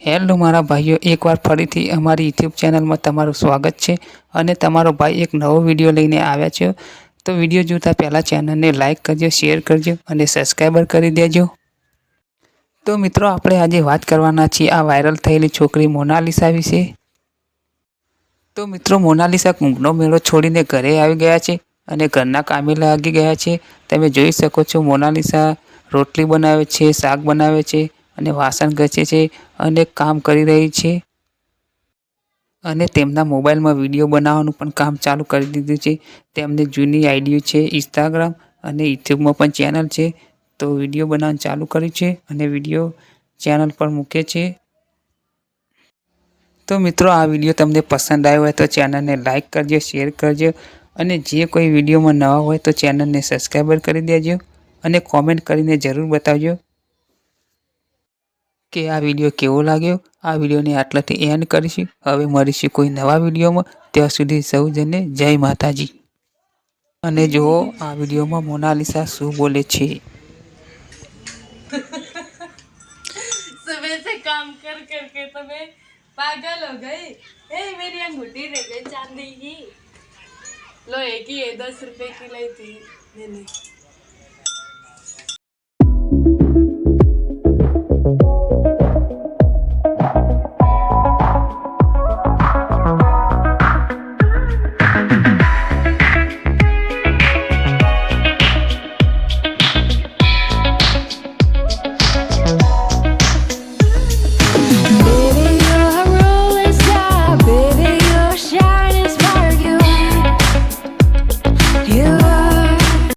Hello મારા ભાઈઓ, એકવાર ફરીથી અમારી યુટ્યુબ ચેનલમાં તમારું સ્વાગત છે અને તમારો ભાઈ એક નવો વીડિયો લઈને આવ્યા છે. તો વીડિયો જોતા પહેલાં ચેનલને લાઇક કરજો, શેર કરજો અને સબસ્ક્રાઈબર કરી દેજો. તો મિત્રો, આપણે આજે વાત કરવાના છીએ આ વાયરલ થયેલી છોકરી મોનાલિસા વિશે. તો મિત્રો, મોનાલિસા કુંભનો મેળો છોડીને ઘરે આવી ગયા છે અને ઘરના કામે લાગી ગયા છે. તમે જોઈ શકો છો, મોનાલિસા રોટલી બનાવે છે, શાક બનાવે છે અને વાસણ ઘસે છે અને કામ કરી રહી છે. અને તેમના મોબાઈલમાં વીડિયો બનાવવાનું પણ કામ ચાલુ કરી દીધું છે. તેમની જૂની આઈડીઓ છે, ઇન્સ્ટાગ્રામ અને યુટ્યુબમાં પણ ચેનલ છે. તો વીડિયો બનાવવાનું ચાલુ કર્યું છે અને વીડિયો ચેનલ પર મૂકે છે. તો મિત્રો, આ વીડિયો તમને પસંદ આવ્યો હોય તો ચેનલને લાઇક કરજો, શેર કરજો અને જે કોઈ વિડીયોમાં નવા હોય તો ચેનલને સબસ્ક્રાઈબર કરી દેજો અને કોમેન્ટ કરીને જરૂર બતાવજો. કે આ વિડીયો કેવો લાગ્યો આ વિડીયોને આટલાથી એન્ડ કરીશું હવે મળીશું કોઈ નવા વિડીયોમાં ત્યાં સુધી સૌજને જય માતાજી અને જુઓ આ વિડીયોમાં મોનાલિસા શું બોલે છે सुबह से काम कर कर के तो मैं पागल हो गई ए मेरी अंगूठी रह गई चांदी की लो एक ही है दस रुपए की लाई थी मैंने